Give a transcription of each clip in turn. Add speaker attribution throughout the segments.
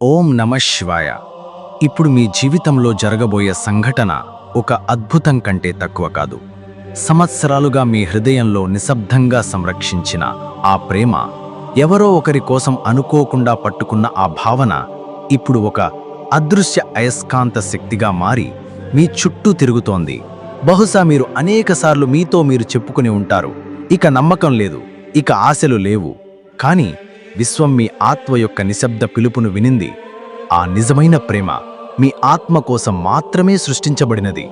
Speaker 1: ఓం నమ శివాయ. ఇప్పుడు మీ జీవితంలో జరగబోయే సంఘటన ఒక అద్భుతం కంటే తక్కువ కాదు. సంవత్సరాలుగా మీ హృదయంలో నిశ్శబ్దంగా సంరక్షించిన ఆ ప్రేమ ఎవరో ఒకరి కోసం అనుకోకుండా పట్టుకున్న ఆ భావన ఇప్పుడు ఒక అదృశ్య అయస్కాంత శక్తిగా మారి మీ చుట్టూ తిరుగుతోంది. బహుశా మీరు అనేకసార్లు మీతో మీరు చెప్పుకుని ఉంటారు. ఇక నమ్మకం లేదు ఇక ఆశలు లేవు. కానీ విశ్వం మీ ఆత్మ యొక్క నిశ్శబ్ద పిలుపును వినింది. ఆ నిజమైన ప్రేమ మీ ఆత్మ కోసం మాత్రమే సృష్టించబడినది.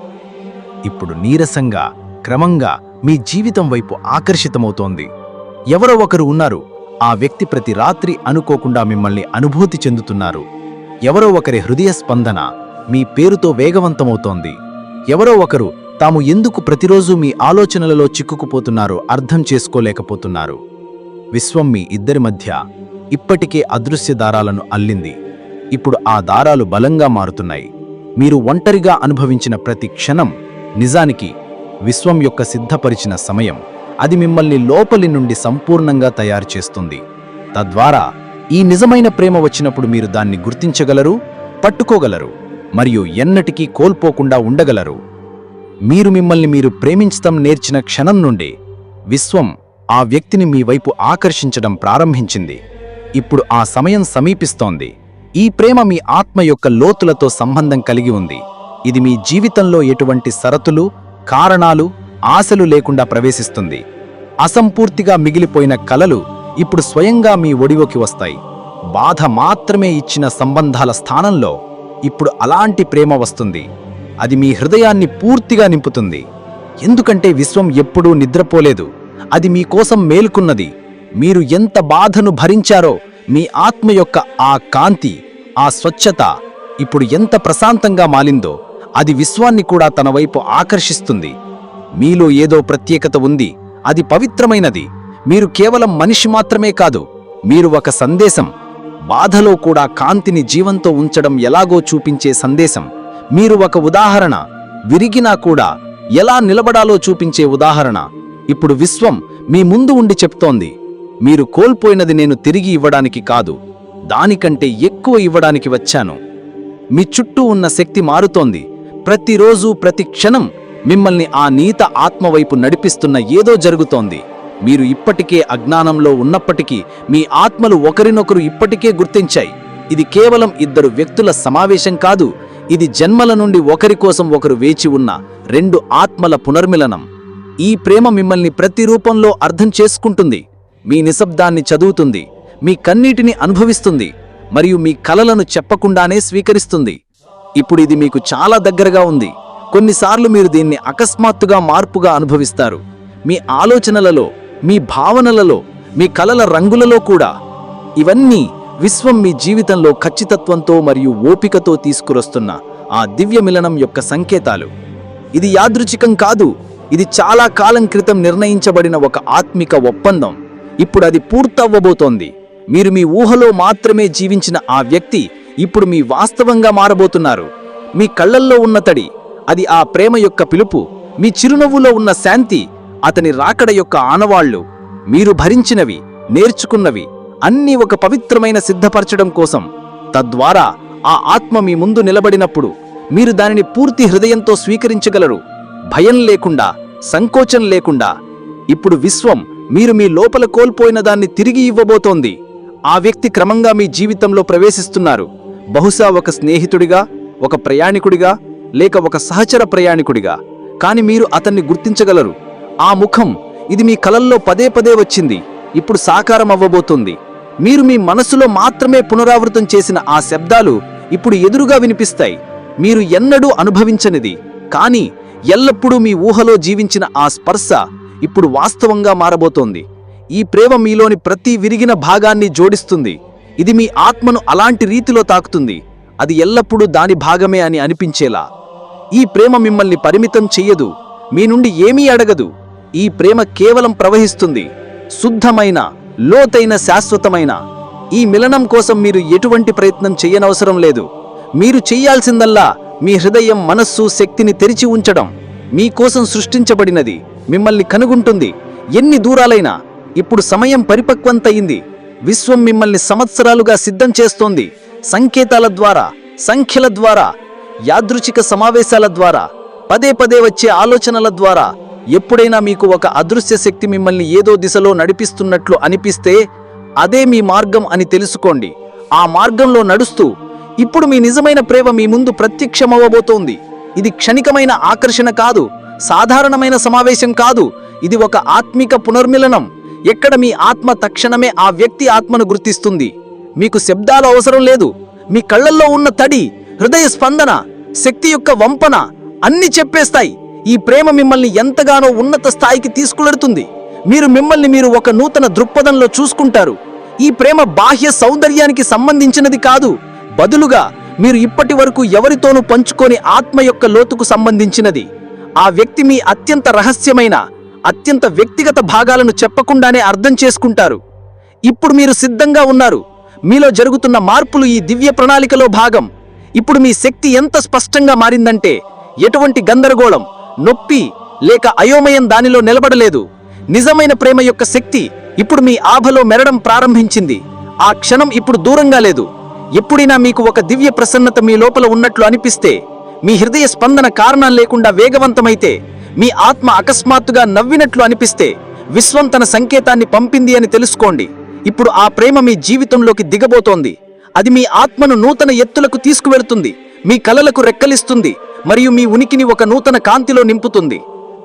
Speaker 1: ఇప్పుడు నీరసంగా క్రమంగా మీ జీవితం వైపు ఆకర్షితమవుతోంది. ఎవరో ఒకరు ఉన్నారు. ఆ వ్యక్తి ప్రతి రాత్రి అనుకోకుండా మిమ్మల్ని అనుభూతి చెందుతున్నారు. ఎవరో ఒకరి హృదయ స్పందన మీ పేరుతో వేగవంతమవుతోంది. ఎవరో ఒకరు తాము ఎందుకు ప్రతిరోజు మీ ఆలోచనలలో చిక్కుకుపోతున్నారో అర్థం చేసుకోలేకపోతున్నారు. విశ్వం మీ ఇద్దరి మధ్య ఇప్పటికే అదృశ్య దారాలను అల్లింది. ఇప్పుడు ఆ దారాలు బలంగా మారుతున్నాయి. మీరు ఒంటరిగా అనుభవించిన ప్రతి క్షణం నిజానికి విశ్వం యొక్క సిద్ధపరిచిన సమయం. అది మిమ్మల్ని లోపలి నుండి సంపూర్ణంగా తయారు చేస్తుంది. తద్వారా ఈ నిజమైన ప్రేమ వచ్చినప్పుడు మీరు దాన్ని గుర్తించగలరు పట్టుకోగలరు మరియు ఎన్నటికీ కోల్పోకుండా ఉండగలరు. మీరు మిమ్మల్ని మీరు ప్రేమించటం నేర్చిన క్షణం నుండి విశ్వం ఆ వ్యక్తిని మీ వైపు ఆకర్షించడం ప్రారంభించింది. ఇప్పుడు ఆ సమయం సమీపిస్తోంది. ఈ ప్రేమ మీ ఆత్మ యొక్క లోతులతో సంబంధం కలిగి ఉంది. ఇది మీ జీవితంలో ఎటువంటి సరతులు కారణాలు ఆశలు లేకుండా ప్రవేశిస్తుంది. అసంపూర్తిగా మిగిలిపోయిన కలలు ఇప్పుడు స్వయంగా మీ ఒడివోకి వస్తాయి. బాధ మాత్రమే ఇచ్చిన సంబంధాల స్థానంలో ఇప్పుడు అలాంటి ప్రేమ వస్తుంది. అది మీ హృదయాన్ని పూర్తిగా నింపుతుంది. ఎందుకంటే విశ్వం ఎప్పుడూ నిద్రపోలేదు. అది మీకోసం మేలుకున్నది. మీరు ఎంత బాధను భరించారో మీ ఆత్మ యొక్క ఆ కాంతి ఆ స్వచ్ఛత ఇప్పుడు ఎంత ప్రశాంతంగా మాలిందో అది విశ్వాన్ని కూడా తన వైపు ఆకర్షిస్తుంది. మీలో ఏదో ప్రత్యేకత ఉంది అది పవిత్రమైనది. మీరు కేవలం మనిషి మాత్రమే కాదు మీరు ఒక సందేశం. బాధలో కూడా కాంతిని జీవంతో ఉంచడం ఎలాగో చూపించే సందేశం. మీరు ఒక ఉదాహరణ విరిగినా కూడా ఎలా నిలబడాలో చూపించే ఉదాహరణ. ఇప్పుడు విశ్వం మీ ముందు ఉండి చెప్తోంది. మీరు కోల్పోయినది నేను తిరిగి ఇవ్వడానికి కాదు దానికంటే ఎక్కువ ఇవ్వడానికి వచ్చాను. మీ చుట్టూ ఉన్న శక్తి మారుతోంది. ప్రతిరోజు ప్రతి క్షణం మిమ్మల్ని ఆ నీత ఆత్మవైపు నడిపిస్తున్న ఏదో జరుగుతోంది. మీరు ఇప్పటికే అజ్ఞానంలో ఉన్నప్పటికీ మీ ఆత్మలు ఒకరినొకరు ఇప్పటికే గుర్తించాయి. ఇది కేవలం ఇద్దరు వ్యక్తుల సమావేశం కాదు ఇది జన్మల నుండి ఒకరి కోసం ఒకరు వేచి ఉన్న రెండు ఆత్మల పునర్మిలనం. ఈ ప్రేమ మిమ్మల్ని ప్రతి రూపంలో అర్థం చేసుకుంటుంది. మీ నిశ్శబ్దాన్ని చదువుతుంది. మీ కన్నీటిని అనుభవిస్తుంది. మరియు మీ కలలను చెప్పకుండానే స్వీకరిస్తుంది. ఇప్పుడు ఇది మీకు చాలా దగ్గరగా ఉంది. కొన్నిసార్లు మీరు దీన్ని అకస్మాత్తుగా మార్పుగా అనుభవిస్తారు. మీ ఆలోచనలలో మీ భావనలలో మీ కలల రంగులలో కూడా. ఇవన్నీ విశ్వం మీ జీవితంలో ఖచ్చితత్వంతో మరియు ఓపికతో తీసుకురస్తున్న ఆ దివ్య మిలనం యొక్క సంకేతాలు. ఇది యాదృచ్ఛికం కాదు. ఇది చాలా కాలం క్రితం నిర్ణయించబడిన ఒక ఆత్మిక ఒప్పందం. ఇప్పుడు అది పూర్తవ్వబోతోంది. మీరు మీ ఊహలో మాత్రమే జీవించిన ఆ వ్యక్తి ఇప్పుడు మీ వాస్తవంగా మారబోతున్నారు. మీ కళ్ళల్లో ఉన్న తడి అది ఆ ప్రేమ యొక్క పిలుపు మీ చిరునవ్వులో ఉన్న శాంతి అతని రాకడ యొక్క ఆనవాళ్ళు మీరు భరించినవి నేర్చుకున్నవి అన్నీ ఒక పవిత్రమైన సిద్ధపరచడం కోసం. తద్వారా ఆ ఆత్మ మీ ముందు నిలబడినప్పుడు మీరు దానిని పూర్తి హృదయంతో స్వీకరించగలరు. భయం లేకుండా సంకోచం లేకుండా ఇప్పుడు విశ్వం మీరు మీ లోపల కోల్పోయిన దాన్ని తిరిగి ఇవ్వబోతోంది. ఆ వ్యక్తి క్రమంగా మీ జీవితంలో ప్రవేశిస్తున్నారు. బహుశా ఒక స్నేహితుడిగా ఒక ప్రయాణికుడిగా లేక ఒక సహచర ప్రయాణికుడిగా. కాని మీరు అతన్ని గుర్తించగలరు. ఆ ముఖం ఇది మీ కలల్లో పదే పదే వచ్చింది. ఇప్పుడు సాకారం అవ్వబోతుంది. మీరు మీ మనసులో మాత్రమే పునరావృతం చేసిన ఆ శబ్దాలు ఇప్పుడు ఎదురుగా వినిపిస్తాయి. మీరు ఎన్నడూ అనుభవించనిది. కానీ ఎల్లప్పుడూ మీ ఊహలో జీవించిన ఆ స్పర్శ ఇప్పుడు వాస్తవంగా మారబోతోంది. ఈ ప్రేమ మీలోని ప్రతి విరిగిన భాగాన్ని జోడిస్తుంది. ఇది మీ ఆత్మను అలాంటి రీతిలో తాకుతుంది. అది ఎల్లప్పుడూ దాని భాగమే అని అనిపించేలా. ఈ ప్రేమ మిమ్మల్ని పరిమితం చెయ్యదు. మీ నుండి ఏమీ అడగదు. ఈ ప్రేమ కేవలం ప్రవహిస్తుంది. శుద్ధమైన లోతైన శాశ్వతమైన. ఈ మిలనం కోసం మీరు ఎటువంటి ప్రయత్నం చెయ్యనవసరం లేదు. మీరు చెయ్యాల్సిందల్లా మీ హృదయం మనస్సు శక్తిని తెరిచి ఉంచడం మీకోసం సృష్టించబడినది మిమ్మల్ని కనుగుంటుంది. ఎన్ని దూరాలైనా ఇప్పుడు సమయం పరిపక్వంతయింది. విశ్వం మిమ్మల్ని సంవత్సరాలుగా సిద్ధం చేస్తోంది.
Speaker 2: సంకేతాల ద్వారా సంఖ్యల ద్వారా యాదృచ్ఛిక సమావేశాల ద్వారా పదే పదే వచ్చే ఆలోచనల ద్వారా ఎప్పుడైనా మీకు ఒక అదృశ్య శక్తి మిమ్మల్ని ఏదో దిశలో నడిపిస్తున్నట్లు అనిపిస్తే అదే మీ మార్గం అని తెలుసుకోండి. ఆ మార్గంలో నడుస్తూ ఇప్పుడు మీ నిజమైన ప్రేమ మీ ముందు ప్రత్యక్షమవ్వబోతోంది. ఇది క్షణికమైన ఆకర్షణ కాదు సాధారణమైన సమావేశం కాదు. ఇది ఒక ఆత్మిక పునర్మిలనం. ఎక్కడ మీ ఆత్మ తక్షణమే ఆ వ్యక్తి ఆత్మను గుర్తిస్తుంది. మీకు శబ్దాలు అవసరం లేదు. మీ కళ్ళల్లో ఉన్న తడి హృదయ స్పందన శక్తి యొక్క వంపన అన్ని చెప్పేస్తాయి. ఈ ప్రేమ మిమ్మల్ని ఎంతగానో ఉన్నత స్థాయికి తీసుకువెడుతుంది మీరు మిమ్మల్ని మీరు ఒక నూతన దృక్పథంలో చూసుకుంటారు. ఈ ప్రేమ బాహ్య సౌందర్యానికి సంబంధించినది కాదు. బదులుగా మీరు ఇప్పటి వరకు ఎవరితోనూ పంచుకొని ఆత్మ యొక్క లోతుకు సంబంధించినది. ఆ వ్యక్తి మీ అత్యంత రహస్యమైన అత్యంత వ్యక్తిగత భాగాలను చెప్పకుండానే అర్థం చేసుకుంటారు. ఇప్పుడు మీరు సిద్ధంగా ఉన్నారు. మీలో జరుగుతున్న మార్పులు ఈ దివ్య ప్రణాళికలో భాగం. ఇప్పుడు మీ శక్తి ఎంత స్పష్టంగా మారిందంటే ఎటువంటి గందరగోళం నొప్పి లేక అయోమయం దానిలో నిలబడలేదు. నిజమైన ప్రేమ యొక్క శక్తి ఇప్పుడు మీ ఆభలో మెరడం ప్రారంభించింది. ఆ క్షణం ఇప్పుడు దూరంగా లేదు. ఎప్పుడైనా మీకు ఒక దివ్య ప్రసన్నత మీ లోపల ఉన్నట్లు అనిపిస్తే మీ హృదయ స్పందన కారణం లేకుండా వేగవంతమైతే మీ ఆత్మ అకస్మాత్తుగా నవ్వినట్లు అనిపిస్తే విశ్వం తన సంకేతాన్ని పంపింది అని తెలుసుకోండి. ఇప్పుడు ఆ ప్రేమ మీ జీవితంలోకి దిగబోతోంది. అది మీ ఆత్మను నూతన ఎత్తులకు తీసుకువెళుతుంది. మీ కలలకు రెక్కలిస్తుంది. మరియు మీ ఉనికిని ఒక నూతన కాంతిలో నింపుతుంది.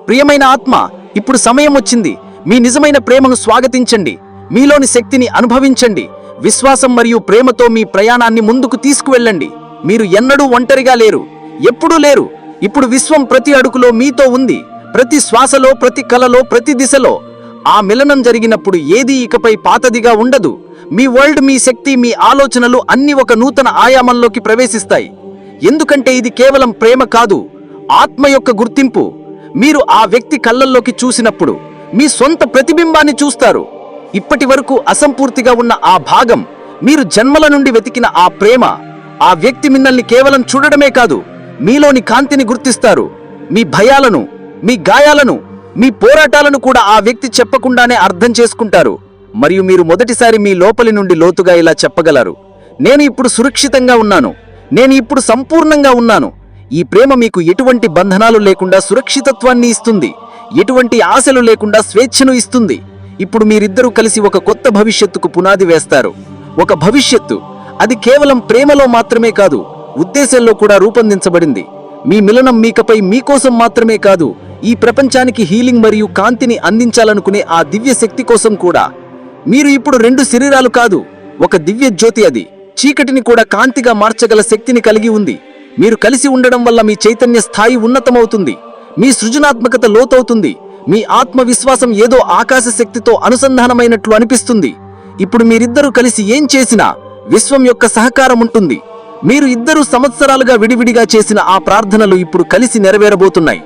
Speaker 2: ప్రియమైన ఆత్మ ఇప్పుడు సమయం వచ్చింది. మీ నిజమైన ప్రేమను స్వాగతించండి. మీలోని శక్తిని అనుభవించండి. విశ్వాసం మరియు ప్రేమతో మీ ప్రయాణాన్ని ముందుకు తీసుకువెళ్ళండి. మీరు ఎన్నడూ ఒంటరిగా లేరు. ఎప్పుడూ లేరు. ఇప్పుడు విశ్వం ప్రతి అడుగులో మీతో ఉంది. ప్రతి శ్వాసలో ప్రతి కలలో ప్రతి దిశలో. ఆ మిలనం జరిగినప్పుడు ఏది ఇకపై పాతదిగా ఉండదు. మీ వరల్డ్ మీ శక్తి మీ ఆలోచనలు అన్ని ఒక నూతన ఆయామంలోకి ప్రవేశిస్తాయి. ఎందుకంటే ఇది కేవలం ప్రేమ కాదు ఆత్మ యొక్క గుర్తింపు. మీరు ఆ వ్యక్తి కళ్ళల్లోకి చూసినప్పుడు మీ సొంత ప్రతిబింబాన్ని చూస్తారు. ఇప్పటి వరకు అసంపూర్తిగా ఉన్న ఆ భాగం మీరు జన్మల నుండి వెతికిన ఆ ప్రేమ ఆ వ్యక్తి మిమ్మల్ని కేవలం చూడడమే కాదు మీలోని కాంతిని గుర్తిస్తారు. మీ భయాలను మీ గాయాలను మీ పోరాటాలను కూడా ఆ వ్యక్తి చెప్పకుండానే అర్థం చేసుకుంటారు. మరియు మీరు మొదటిసారి మీ లోపలి నుండి లోతుగా ఇలా చెప్పగలరు. నేను ఇప్పుడు సురక్షితంగా ఉన్నాను. నేను ఇప్పుడు సంపూర్ణంగా ఉన్నాను. ఈ ప్రేమ మీకు ఎటువంటి బంధనాలు లేకుండా సురక్షితత్వాన్ని ఇస్తుంది. ఎటువంటి ఆశలు లేకుండా స్వేచ్ఛను ఇస్తుంది. ఇప్పుడు మీరిద్దరూ కలిసి ఒక కొత్త భవిష్యత్తుకు పునాది వేస్తారు. ఒక భవిష్యత్తు అది కేవలం ప్రేమలో మాత్రమే కాదు ఉద్దేశంలో కూడా రూపొందించబడింది. మీ మిలనం మీకపై మీకోసం మాత్రమే కాదు ఈ ప్రపంచానికి హీలింగ్ మరియు కాంతిని అందించాలనుకునే ఆ దివ్య శక్తి కోసం కూడా. మీరు ఇప్పుడు రెండు శరీరాలు కాదు ఒక దివ్య జ్యోతి అది. చీకటిని కూడా కాంతిగా మార్చగల శక్తిని కలిగి ఉంది. మీరు కలిసి ఉండడం వల్ల మీ చైతన్య స్థాయి ఉన్నతమవుతుంది. మీ సృజనాత్మకత లోతవుతుంది. మీ ఆత్మవిశ్వాసం ఏదో ఆకాశ శక్తితో అనుసంధానమైనట్లు అనిపిస్తుంది. ఇప్పుడు మీరిద్దరూ కలిసి ఏం చేసినా విశ్వం యొక్క సహకారం ఉంటుంది. మీరు ఇద్దరు సంవత్సరాలుగా విడివిడిగా చేసిన ఆ ప్రార్థనలు ఇప్పుడు కలిసి నెరవేరబోతున్నాయి.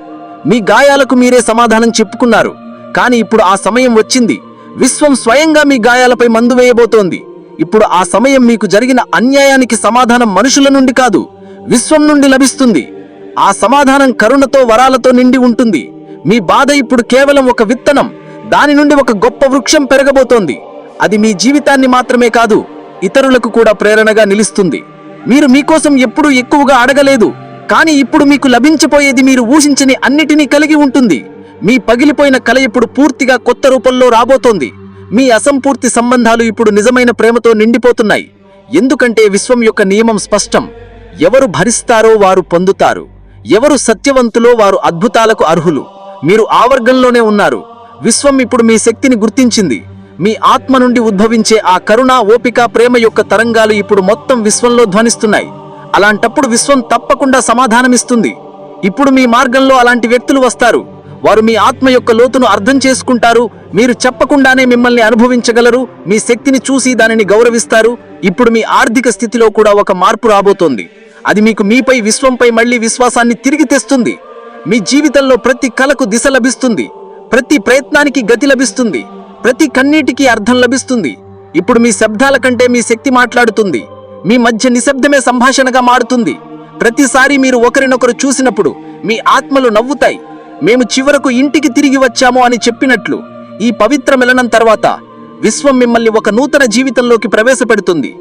Speaker 2: మీ గాయాలకు మీరే సమాధానం చెప్పుకున్నారు. కానీ ఇప్పుడు ఆ సమయం వచ్చింది. విశ్వం స్వయంగా మీ గాయాలపై మందు వేయబోతోంది. ఇప్పుడు ఆ సమయం మీకు జరిగిన అన్యాయానికి సమాధానం మనుషుల నుండి కాదు విశ్వం నుండి లభిస్తుంది. ఆ సమాధానం కరుణతో వరాలతో నిండి ఉంటుంది. మీ బాధ ఇప్పుడు కేవలం ఒక విత్తనం. దాని నుండి ఒక గొప్ప వృక్షం పెరగబోతోంది. అది మీ జీవితాన్ని మాత్రమే కాదు ఇతరులకు కూడా ప్రేరణగా నిలుస్తుంది. మీరు మీకోసం ఎప్పుడూ ఎక్కువగా అడగలేదు కానీ ఇప్పుడు మీకు లభించబోయేది మీరు ఊహించని అన్నిటినీ కలిగి ఉంటుంది. మీ పగిలిపోయిన కల ఇప్పుడు పూర్తిగా కొత్త రూపంలో రాబోతోంది. మీ అసంపూర్తి సంబంధాలు ఇప్పుడు నిజమైన ప్రేమతో నిండిపోతున్నాయి. ఎందుకంటే విశ్వం యొక్క నియమం స్పష్టం. ఎవరు భరిస్తారో వారు పొందుతారు. ఎవరు సత్యవంతులో వారు అద్భుతాలకు అర్హులు. మీరు ఆవర్గంలోనే ఉన్నారు. విశ్వం ఇప్పుడు మీ శక్తిని గుర్తించింది. మీ ఆత్మ నుండి ఉద్భవించే ఆ కరుణ ఓపిక ప్రేమ యొక్క తరంగాలు ఇప్పుడు మొత్తం విశ్వంలో ధ్వనిస్తున్నాయి. అలాంటప్పుడు విశ్వం తప్పకుండా సమాధానమిస్తుంది. ఇప్పుడు మీ మార్గంలో అలాంటి వ్యక్తులు వస్తారు. వారు మీ ఆత్మ యొక్క లోతును అర్థం చేసుకుంటారు. మీరు చెప్పకుండానే మిమ్మల్ని అనుభవించగలరు. మీ శక్తిని చూసి దానిని గౌరవిస్తారు. ఇప్పుడు మీ ఆర్థిక స్థితిలో కూడా ఒక మార్పు రాబోతోంది. అది మీకు మీపై విశ్వంపై మళ్ళీ విశ్వాసాన్ని తిరిగి తెస్తుంది. మీ జీవితంలో ప్రతి కలకు దిశ లభిస్తుంది. ప్రతి ప్రయత్నానికి గతి లభిస్తుంది. ప్రతి కన్నీటికి అర్థం లభిస్తుంది. ఇప్పుడు మీ శబ్దాల కంటే మీ శక్తి మాట్లాడుతుంది. మీ మధ్య నిశ్శబ్దమే సంభాషణగా మారుతుంది. ప్రతిసారి మీరు ఒకరినొకరు చూసినప్పుడు మీ ఆత్మలు నవ్వుతాయి. మేము చివరకు ఇంటికి తిరిగి వచ్చాము అని చెప్పినట్లు ఈ పవిత్ర మిలనం తర్వాత విశ్వం మిమ్మల్ని ఒక నూతన జీవితంలోకి ప్రవేశపెడుతుంది.